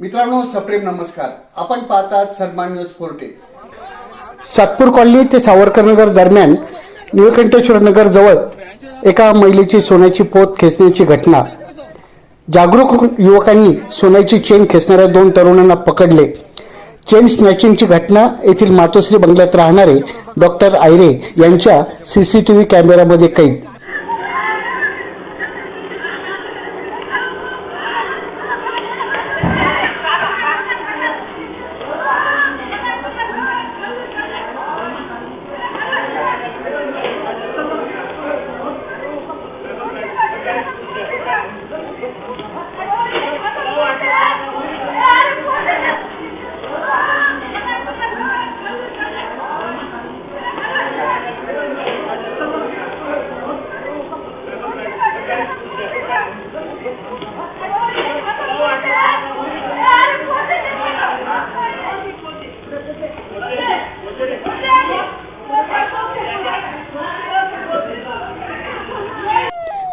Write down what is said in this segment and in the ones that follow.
मित्रांनो सप्रेम नमस्कार. आपण पाहतात सन्मान न्यूज फोर्टे सातपूर कॉलनी ते सावरकर नगर दरम्यान निळकंठेश्वर नगर जवळ एका महिलेची सोन्याची पोत खेचण्याची घटना. जागरूक युवकांनी सोन्याची चेन खेचणाऱ्या दोन तरुणांना पकडले. चेन स्नॅचिंगची घटना येथील मातोश्री बंगल्यात राहणारे डॉक्टर आयरे यांच्या सीसीटीव्ही कॅमेऱ्यामध्ये कैद.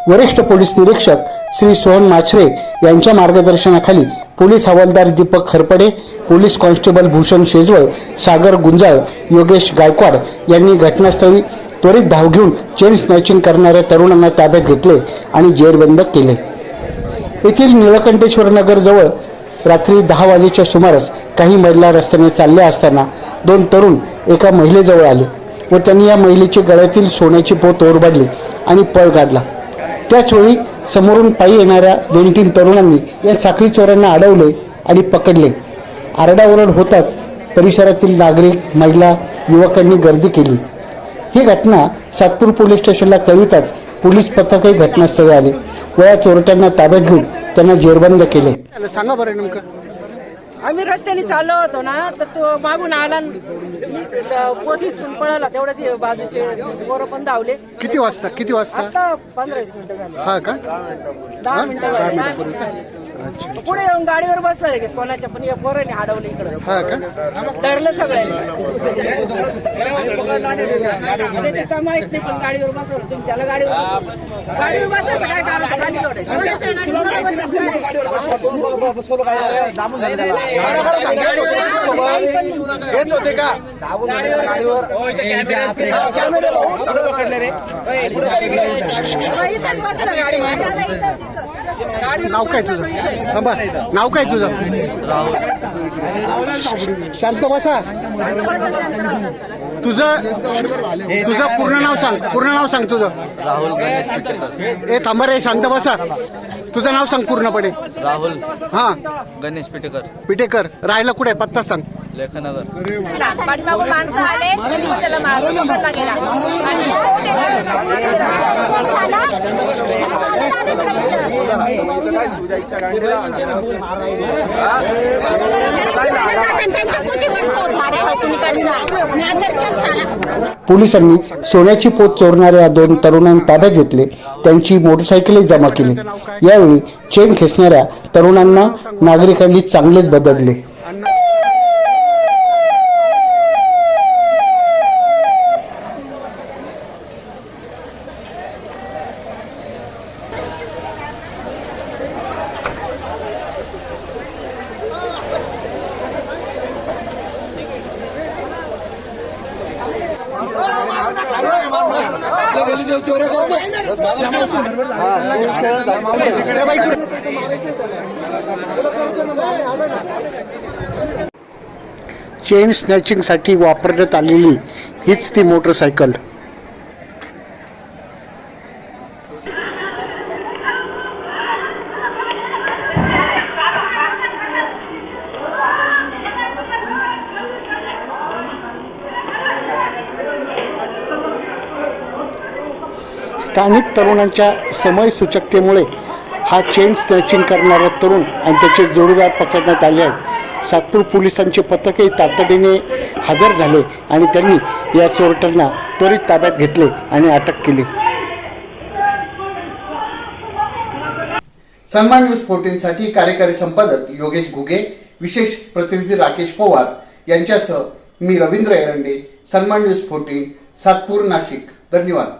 वरिष्ठ पोलीस निरीक्षक श्री सोहन माछरे यांच्या मार्गदर्शनाखाली पोलीस हवालदार दीपक खरपडे पोलीस कॉन्स्टेबल भूषण शेजवळ सागर गुंजाळ योगेश गायकवाड यांनी घटनास्थळी त्वरित धाव घेऊन चेन स्नॅचिंग करणाऱ्या तरुणांना ताब्यात घेतले आणि जेरबंद केले. येथील निळकंठेश्वर नगरजवळ रात्री दहा वाजेच्या सुमारास काही महिला रस्त्याने चालल्या असताना दोन तरुण एका महिलेजवळ आले व त्यांनी या महिलेची गळ्यातील सोन्याची पोत ओरबाडली आणि पळ काढला त्याचवेळी समोरून पायी येणाऱ्या दोन तीन तरुणांनी या साखळी चोरांना अडवले आणि पकडले. आरडाओरड होताच परिसरातील नागरिक महिला युवकांनी गर्दी केली. ही घटना सातपूर पोलीस स्टेशनला कळविताच पोलीस पथकही घटनास्थळी आले. व या चोरट्यांना ताब्यात घेऊन त्यांना जेरबंद केले. सांगा बरं नेमकं. आम्ही रस्त्याने चाललो होतो ना तर तो मागून आला पोत हिसकून पळाला. तेवढ्याच बाजूचे पोरं पण धावले. किती वाजता? किती वाजता? आता पंधरा वीस मिनिटं झाली. हा का? दहा मिनिटं झाली. पुढे येऊन गाडीवर बसला लगेच कोणाच्या पण या पोराने अडवलं इकडं हा का धरलं सगळ्यांनी ते का माहीत नाही पण गाडीवर बसवलं तुम्ही त्याला गाडीवर. गाडीवर बसायचं काय कारण? खाली. हेच होते का हा, गाडीवर. गाडीवर नाव काय तुझं थांबा. नाव काय तुझं? शांत बसा. तुझं तुझं पूर्ण नाव सांग. पूर्ण नाव सांग तुझं. राहुल गणेश पिटेकर ए थांबा रे शांत बसा. तुझं नाव सांग पूर्णपणे. राहुल. हा. गणेश पिटेकर. पिटेकर. राहायला कुठे? पत्ता सांग. लेखनगर पाठीमागून माणसं आले त्यांनी मग त्याला मारून पकडला गेला आणि त्यांच्या पोतीवर पोर मारे फसवणुकीचा. नागरच्याच झाला. पोलिसांनी सोन्याची पोत चोरणाऱ्या दोन तरुणांना ताब्यात घेतले त्यांची मोटरसायकलही जमा केली यावेळी चेन खेचणाऱ्या तरुणांना नागरिकांनी चांगलेच बदलले चेन स्नॅचिंगसाठी वापरण्यात आलेली हीच ती मोटरसायकल. स्थानिक तरुणांच्या समय सूचकतेमुळे हा चेन स्नॅचिंग करणारा तरुण आणि त्याचे जोडीदार पकडण्यात आले आहेत. सातपूर पोलिसांचे पथकही तातडीने हजर झाले आणि त्यांनी या चोरट्यांना त्वरित ताब्यात घेतले आणि अटक केली. सन्मान न्यूज फोर्टीनसाठी कार्यकारी संपादक योगेश घुगे विशेष प्रतिनिधी राकेश पवार यांच्यासह मी रवींद्र एरंडे सन्मान न्यूज फोर्टीन सातपूर नाशिक. धन्यवाद.